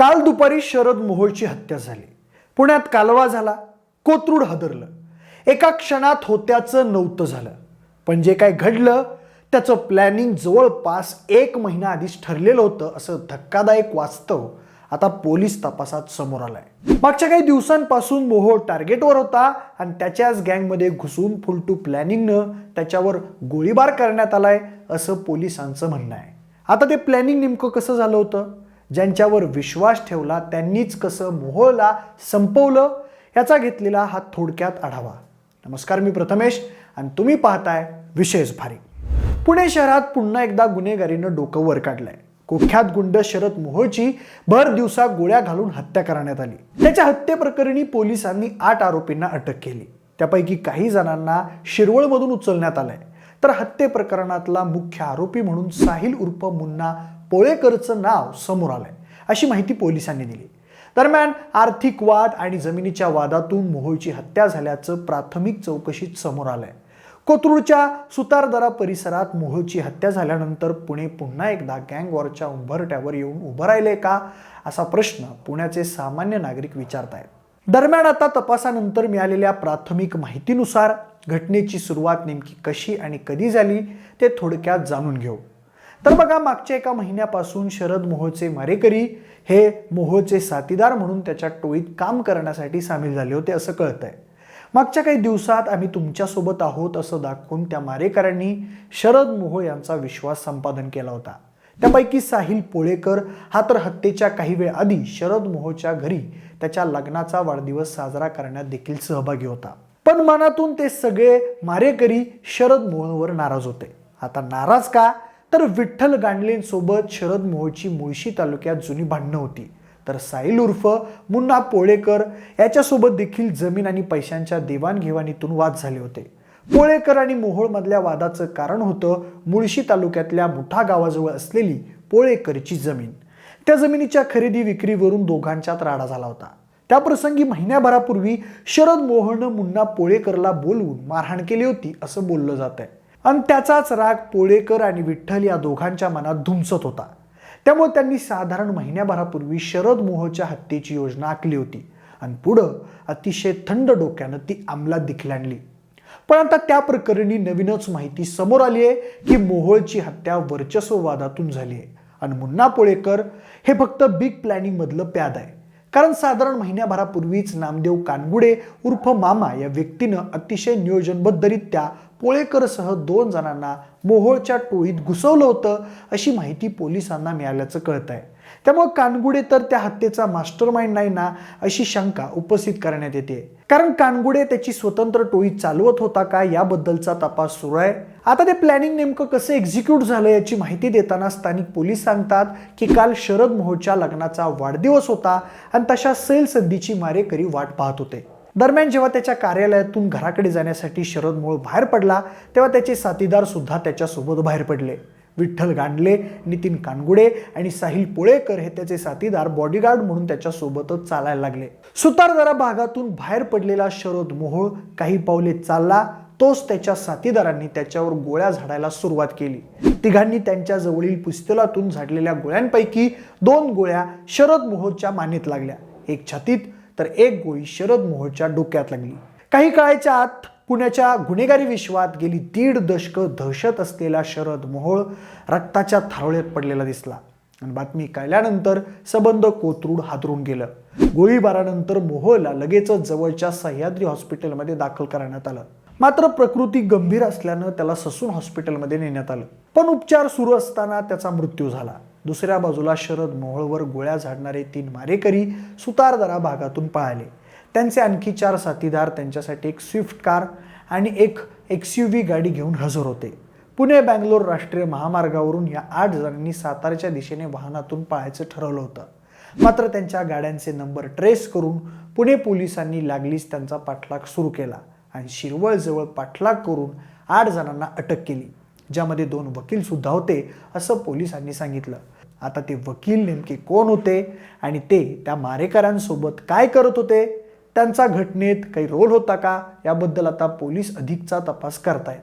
काल दुपारी शरद मोहोळची हत्या झाली. पुण्यात कालवा झाला कोथरूड हदरलं. एका क्षणात होत्याचं नव्हतं झालं. पण जे काय घडलं त्याचं प्लॅनिंग जवळपास एक महिना आधीच ठरलेलं होतं असं धक्कादायक वास्तव आता पोलीस तपासात समोर आलाय. मागच्या काही दिवसांपासून मोहोळ टार्गेटवर होता आणि त्याच्याच गँगमध्ये घुसून फुल टू प्लॅनिंगनं त्याच्यावर गोळीबार करण्यात आलाय असं पोलिसांचं म्हणणं आहे. आता ते प्लॅनिंग नेमकं कसं झालं होतं? ज्यांच्यावर विश्वास ठेवला त्यांनीच कसं मोहोळला संपवलं याचा घेतलेला हा थोडक्यात आढावा. नमस्कार मी प्रथमेश आणि तुम्ही पाहताय विशेष भारी. पुणे शहरात पुन्हा एकदा गुन्हेगारीनं डोकं वर काढलंय. कुख्यात गुंड शरद मोहोळची भर दिवसा गोळ्या घालून हत्या करण्यात आली. त्याच्या हत्येप्रकरणी पोलिसांनी आठ आरोपींना अटक केली. त्यापैकी काही जणांना शिरवळमधून उचलण्यात आलंय. तर हत्ये प्रकरणातला मुख्य आरोपी म्हणून साहिल उर्फ मुन्ना पोळेकरचं नाव समोर आलंय अशी माहिती पोलिसांनी दिली. दरम्यान आर्थिक वाद आणि जमिनीच्या वादातून मोहोळची हत्या झाल्याचं प्राथमिक चौकशीत समोर आलंय. कोथरूडच्या सुतारदरा परिसरात मोहोळची हत्या झाल्यानंतर पुणे पुन्हा एकदा गँग वॉरच्या उंबरट्यावर येऊन उभं राहिले का असा प्रश्न पुण्याचे सामान्य नागरिक विचारत आहेत दरम्यान आता तपासानंतर मिळालेल्या प्राथमिक माहितीनुसार घटनेची सुरुवात नेमकी कशी आणि कधी झाली ते थोडक्यात जाणून घेऊ. तर बघा मागच्या एका महिन्यापासून शरद मोहोळचे मारेकरी हे मोहोळचे साथीदार म्हणून त्याच्या टोळीत काम करण्यासाठी सामील झाले होते असं कळतंय. मागच्या काही दिवसात आम्ही तुमच्यासोबत आहोत असं दाखवून त्या मारेकऱ्यांनी शरद मोहोळ यांचा विश्वास संपादन केला होता. त्यापैकी साहिल पोळेकर हा तर हत्येच्या काही वेळ आधी शरद मोहोळच्या घरी त्याच्या लग्नाचा वाढदिवस साजरा करण्यात देखील सहभागी होता. पण मनातून ते सगळे मारेकरी शरद मोहोळवर नाराज होते. आता नाराज का? तर विठ्ठल गांडलेंसोबत शरद मोहोळची मुळशी तालुक्यात जुनी भांडणं होती. तर साईल उर्फ मुन्ना पोळेकर याच्यासोबत देखील जमीन आणि पैशांच्या देवाणघेवाणीतून वाद झाले होते. पोळेकर आणि मोहोळमधल्या वादाचं कारण होतं मुळशी तालुक्यातल्या मुठा गावाजवळ असलेली पोळेकरची जमीन. त्या जमिनीच्या खरेदी विक्रीवरून दोघांच्यात राडा झाला होता. त्याप्रसंगी महिन्याभरापूर्वी शरद मोहननं मुन्ना पोळेकरला बोलवून मारहाण केली होती असं बोललं जात आहे आणि त्याचाच राग पोळेकर आणि विठ्ठल या दोघांच्या मनात धुमसत होता. त्यामुळे त्यांनी साधारण महिन्याभरापूर्वी शरद मोहच्या हत्येची योजना आखली होती आणि पुढं अतिशय थंड डोक्यानं ती अंमलात देखील आणली. पण आता त्या प्रकरणी नवीनच माहिती समोर आली आहे की मोहोळची हत्या वर्चस्ववादातून झाली आहे. आणि मुन्ना पोळेकर हे फक्त बिग प्लॅनिंग मधलं प्याद आहे. कारण साधारण महिन्याभरापूर्वीच नामदेव कानगुडे उर्फ मामा या व्यक्तीनं अतिशय नियोजनबद्धरित्या पोळेकरसह दोन जणांना मोहोळच्या टोळीत घुसवलं होतं अशी माहिती पोलिसांना मिळाल्याचं कळत आहे त्यामुळे कानगुडे तर त्या हत्येचा मास्टर माइंड नाही ना अशी शंका उपस्थित करण्यात येते. कारण कानगुडे त्याची स्वतंत्र टोळी चालवत होता का याबद्दलचा तपास सुरू आहे. आता ते प्लॅनिंग नेमकं कसं एक्झिक्यूट झालं याची माहिती देताना स्थानिक पोलीस सांगतात की काल शरद मोहोळच्या लग्नाचा वाढदिवस होता आणि तशा सैल संधीची मारेकरी वाट पाहत होते. दरम्यान जेव्हा त्याच्या कार्यालयातून घराकडे जाण्यासाठी शरद मोहोळ बाहेर पडला तेव्हा त्याचे साथीदार सुद्धा त्याच्यासोबत बाहेर पडले. विठ्ठल गांडले नितीन कानगुडे आणि साहिल पोळेकर हे त्याचे साथीदार बॉडीगार्ड म्हणून त्याच्यासोबतच चालायला लागले. सुतारदरा भागातून बाहेर पडलेला शरद मोहोळ काही पावले चालला तोच त्याच्या साथीदारांनी त्याच्यावर गोळ्या झाडायला सुरुवात केली. तिघांनी त्यांच्या जवळील पुस्तलातून झाडलेल्या गोळ्यांपैकी दोन गोळ्या शरद मोहोळच्या मानेत लागल्या. एक छातीत तर एक गोळी शरद मोहोळच्या डोक्यात लागली. काही काळाच्या आत पुण्याच्या गुन्हेगारी विश्वात गेली दीड दशकं दहशत असलेला शरद मोहोळ रक्ताच्या थारोळ्यात पडलेला दिसला. आणि बातमी कळल्यानंतर सबंध कोथरूड हादरून गेलं. गोळीबारानंतर मोहोळला लगेचच जवळच्या सह्याद्री हॉस्पिटलमध्ये दाखल करण्यात आलं. मात्र प्रकृती गंभीर असल्यानं त्याला ससून हॉस्पिटलमध्ये नेण्यात आलं. पण उपचार सुरू असताना त्याचा मृत्यू झाला. दुसऱ्या बाजूला शरद मोहोळवर गोळ्या झाडणारे तीन मारेकरी सुतारदरा भागातून पळाले. त्यांचे आणखी चार साथीदार त्यांच्यासाठी एक स्विफ्ट कार आणि एक एक्स यू व्ही गाडी घेऊन हजर होते. पुणे बँगलोर राष्ट्रीय महामार्गावरून या आठ जणांनी सातारच्या दिशेने वाहनातून पळायचं ठरवलं होतं. मात्र त्यांच्या गाड्यांचे नंबर ट्रेस करून पुणे पोलिसांनी लागलीच त्यांचा पाठलाग सुरू केला आणि शिरवळजवळ पाठलाग करून आठ जणांना अटक केली. ज्यामध्ये दोन वकील सुद्धा होते असं पोलिसांनी सांगितलं. आता ते वकील नेमके कोण होते आणि ते त्या मारेकऱ्यांसोबत काय करत होते? त्यांचा घटनेत काही रोल होता का? याबद्दल आता पोलीस अधिकचा तपास करतायत.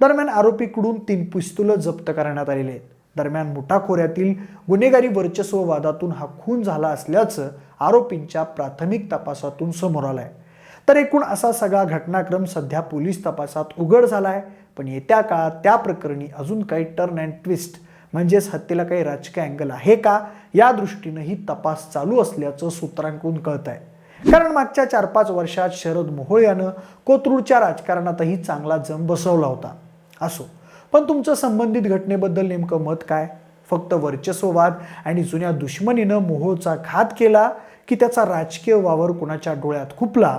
दरम्यान आरोपीकडून तीन पिस्तुलं जप्त करण्यात आलेले आहेत. दरम्यान मुठाखोऱ्यातील गुन्हेगारी वर्चस्व वादातून हा खून झाला असल्याचं आरोपींच्या प्राथमिक तपासातून समोर आलं आहे तर एकूण असा सगळा घटनाक्रम सध्या पोलीस तपासात उघड झाला आहे पण येत्या काळात त्या प्रकरणी अजून काही टर्न अँड ट्विस्ट म्हणजेच हत्येला काही राजकीय अँगल आहे का या दृष्टीनंही तपास चालू असल्याचं सूत्रांकडून कळत आहे कारण मागच्या चार पाच वर्षात शरद मोहोळ यानं कोथरूडच्या राजकारणातही चांगला जम बसवला होता. असो पण तुमचं संबंधित घटनेबद्दल नेमकं मत काय? फक्त वर्चस्ववाद आणि जुन्या दुश्मनीनं मोहोळचा घात केला की त्याचा राजकीय वावर कुणाच्या डोळ्यात खुपला?